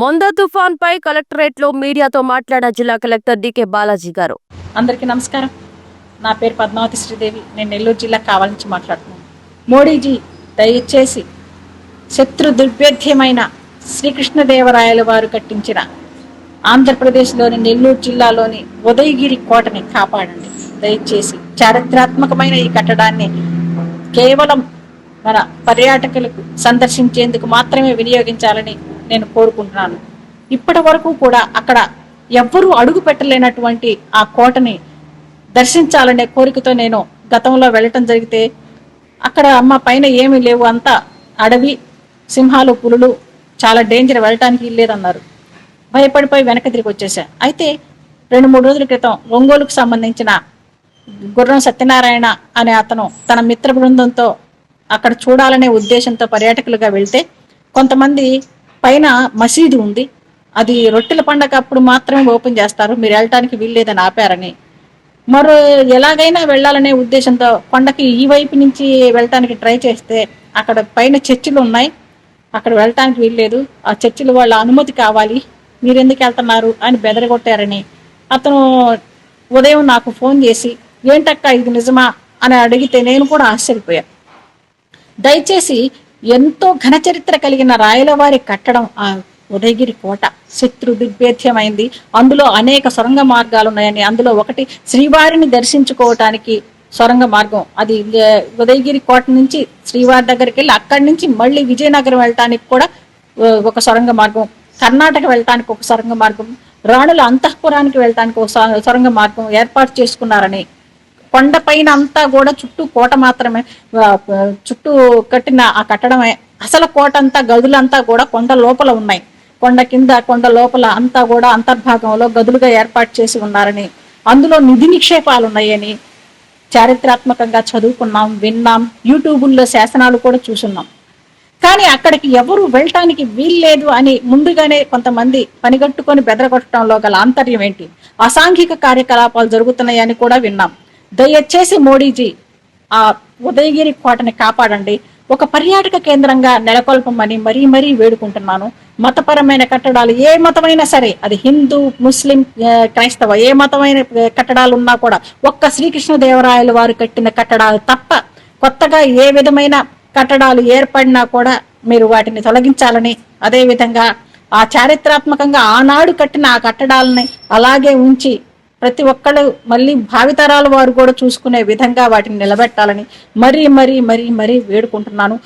మొంద తుఫాన్ పై కలెక్టరేట్లో మీడియాతో మాట్లాడిన జిల్లా కలెక్టర్ డికే బాలాజీ గారు. అందరికీ నమస్కారం. నా పేరు పద్మావతి శ్రీదేవి. నేను నెల్లూరు జిల్లా కావాల నుంచి మాట్లాడుతున్నాను. మోడీజీ దయచేసి శత్రు దుర్భేద్యమైన శ్రీకృష్ణదేవరాయల వారు కట్టించిన ఆంధ్రప్రదేశ్లోని నెల్లూరు జిల్లాలోని ఉదయగిరి కోటని కాపాడండి. దయచేసి చారిత్రాత్మకమైన ఈ కట్టడాన్ని కేవలం మన పర్యాటకులకు సందర్శించేందుకు మాత్రమే వినియోగించాలని నేను కోరుకుంటున్నాను. ఇప్పటి వరకు కూడా అక్కడ ఎవ్వరూ అడుగు పెట్టలేనటువంటి ఆ కోటని దర్శించాలనే కోరికతో నేను గతంలో వెళ్ళటం జరిగితే అక్కడ అమ్మ పైన ఏమీ లేవు అంతా అడవి సింహాలు పులులు చాలా డేంజర్ వెళ్ళటానికి లేదన్నారు భయపడిపోయి వెనక తిరిగి వచ్చేసా. అయితే రెండు మూడు రోజుల క్రితం ఒంగోలుకు సంబంధించిన గుర్రం సత్యనారాయణ అనే అతను తన మిత్ర బృందంతో అక్కడ చూడాలనే ఉద్దేశంతో పర్యాటకులుగా వెళ్తే కొంతమంది పైన మసీదు ఉంది. అది రొట్టెల పండగ అప్పుడు మాత్రమే ఓపెన్ చేస్తారు. మీరు వెళ్ళటానికి వీల్లేదని ఆపారని. మరో ఎలాగైనా వెళ్ళాలనే ఉద్దేశంతో కొండకి ఈ వైపు నుంచి వెళ్ళటానికి ట్రై చేస్తే అక్కడ పైన చర్చిలు ఉన్నాయి. అక్కడ వెళ్ళటానికి వీల్లేదు. ఆ చర్చిలు వాళ్ళ అనుమతి కావాలి. మీరు ఎందుకు వెళ్తున్నారు అని బెదరగొట్టారని. అతను ఉదయం నాకు ఫోన్ చేసి ఏంటక్క ఇది నిజమా? అని అడిగితే నేను కూడా ఆశ్చర్యపోయా. దయచేసి ఎంతో ఘన చరిత్ర కలిగిన రాయలవారి కట్టడం ఆ ఉదయగిరి కోట. శత్రు దిగ్భేద్యమైంది అందులో అనేక సొరంగ మార్గాలు ఉన్నాయని అందులో ఒకటి శ్రీవారిని దర్శించుకోవటానికి సొరంగ మార్గం. అది ఉదయగిరి కోట నుంచి శ్రీవారి దగ్గరికి వెళ్ళి అక్కడి నుంచి మళ్ళీ విజయనగరం వెళ్ళటానికి కూడా ఒక సొరంగ మార్గం. కర్ణాటక వెళ్ళటానికి ఒక సొరంగ మార్గం. రాణుల అంతఃపురానికి వెళ్ళటానికి ఒక సొరంగ మార్గం ఏర్పాటు చేసుకున్నారని కొండపైన అంతా కూడా చుట్టూ కోట మాత్రమే చుట్టూ కట్టిన ఆ కట్టడమే. అసలు కోట అంతా గదులంతా కూడా కొండ లోపల ఉన్నాయి. కొండ కింద కొండ లోపల అంతా కూడా అంతర్భాగంలో గదులుగా ఏర్పాటు చేసి ఉన్నారని. అందులో నిధి నిక్షేపాలు ఉన్నాయని చారిత్రాత్మకంగా చదువుకున్నాం విన్నాం యూట్యూబుల్లో శాసనాలు కూడా చూసున్నాం. కానీ అక్కడికి ఎవరు వెళ్ళటానికి వీల్లేదు అని ముందుగానే కొంతమంది పనిగట్టుకొని బెదరగొట్టడంలో గల ఆంతర్యం ఏంటి? అసాంఘిక కార్యకలాపాలు జరుగుతున్నాయని కూడా విన్నాం. దయచేసి మోడీజీ ఆ ఉదయగిరి కోటని కాపాడండి. ఒక పర్యాటక కేంద్రంగా నెలకొల్పమని మరీ మరీ వేడుకుంటున్నాను. మతపరమైన కట్టడాలు ఏ మతమైనా సరే అది హిందూ ముస్లిం క్రైస్తవ ఏ మతమైన కట్టడాలు ఉన్నా కూడా ఒక్క శ్రీకృష్ణదేవరాయలు వారు కట్టిన కట్టడాలు తప్ప కొత్తగా ఏ విధమైన కట్టడాలు ఏర్పడినా కూడా మీరు వాటిని తొలగించాలని అదేవిధంగా ఆ చారిత్రాత్మకంగా ఆనాడు కట్టిన ఆ కట్టడాలని అలాగే ఉంచి ప్రతి ఒక్కళ్ళు మళ్ళీ భావితరాల వారు కూడా చూసుకునే విధంగా వాటిని నిలబెట్టాలని మరీ మరీ మరీ మరీ వేడుకుంటున్నాను.